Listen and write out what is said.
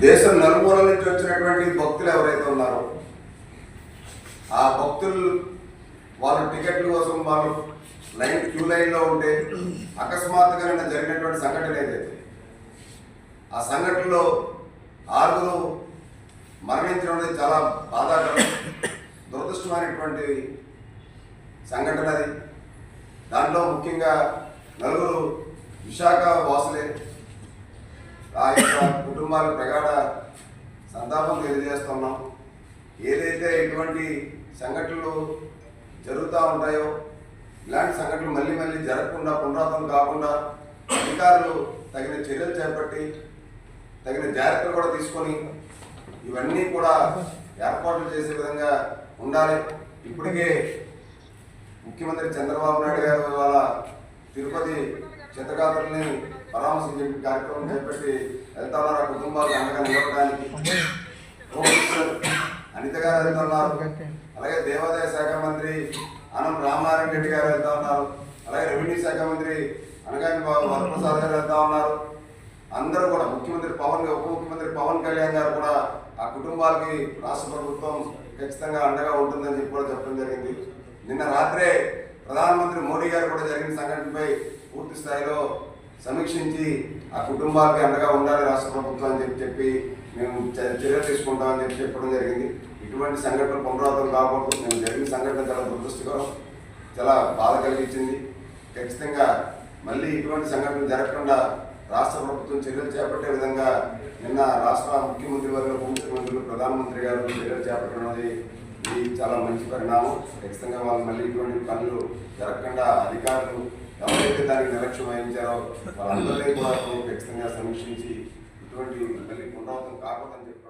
దేశం నలుమూల నుంచి వచ్చినటువంటి భక్తులు ఎవరైతే ఉన్నారో ఆ భక్తులు వాళ్ళు టికెట్ల కోసం వాళ్ళు లైన్ క్యూ లైన్లో ఉంటే అకస్మాత్తుగా జరిగినటువంటి సంఘటన ఏదైతే ఆ సంఘటనలో ఆరుగురు మరణించడం అనేది చాలా బాధాకరం దురదృష్టమైనటువంటి సంఘటన అది. దాంట్లో ముఖ్యంగా నలుగురు విశాఖ వాసులే ఆ యొక్క కుటుంబాలకు ప్రగాఢ సంతాపం తెలియజేస్తున్నాం. ఏదైతే ఇటువంటి సంఘటనలు జరుగుతూ ఉంటాయో ఇలాంటి సంఘటనలు మళ్ళీ మళ్ళీ జరగకుండా పునరావృతం కాకుండా అధికారులు తగిన చర్యలు చేపట్టి తగిన జాగ్రత్తలు కూడా తీసుకొని ఇవన్నీ కూడా ఏర్పాట్లు చేసే విధంగా ఉండాలి. ఇప్పటికే ముఖ్యమంత్రి చంద్రబాబు నాయుడు గారు ఇవాళ తిరుపతి చిత్రకారుల్ని పరామర్శించే కార్యక్రమం చేపట్టి వెళ్తా ఆ కుటుంబాలకు అండగా నిలవడానికి అనిత గారు వెళ్తున్నారు అలాగే దేవాదాయ శాఖ మంత్రి అనం రామారాయణ రెడ్డి గారు వెళ్తా ఉన్నారు. అలాగే రెవెన్యూ శాఖ మంత్రి అనగాని బాబు వరప్రసాద్ గారు వెళ్తా ఉన్నారు. అందరూ కూడా ముఖ్యమంత్రి పవన్ ఉప ముఖ్యమంత్రి పవన్ కళ్యాణ్ గారు కూడా ఆ కుటుంబాలకి రాష్ట్ర ప్రభుత్వం ఖచ్చితంగా అండగా ఉంటుందని చెప్పి కూడా చెప్పడం జరిగింది. నిన్న రాత్రే ప్రధానమంత్రి మోడీ గారు కూడా జరిగిన సంఘటనపై పూర్తి స్థాయిలో సమీక్షించి ఆ కుటుంబాలకి అండగా ఉండాలి రాష్ట్ర ప్రభుత్వం అని చెప్పి చెప్పి మేము చ- చర్యలు తీసుకుంటామని చెప్పి చెప్పడం జరిగింది. ఇటువంటి సంఘటనలు పునరావృతం కాకూడదు మేము జరిగిన సంఘటన చాలా దురదృష్టకరం చాలా బాధ కలిగించింది. ఖచ్చితంగా మళ్ళీ ఇటువంటి సంఘటనలు జరగకుండా రాష్ట్ర ప్రభుత్వం చర్యలు చేపట్టే విధంగా నిన్న రాష్ట్ర ముఖ్యమంత్రి వర్గ ఉప ముఖ్యమంత్రులు ప్రధానమంత్రి గారు చర్యలు చేపట్టడం అనేది ఇది చాలా మంచి పరిణామం. ఖచ్చితంగా వాళ్ళు మళ్ళీ ఇటువంటి పనులు జరగకుండా అధికారులు ఎవరైతే దానికి నిర్లక్ష్యం వహించారో వాళ్ళందరినీ కూడా ఖచ్చితంగా సమీక్షించి ఇటువంటి మళ్ళీ పునరావృతం కాకూడదని చెప్పి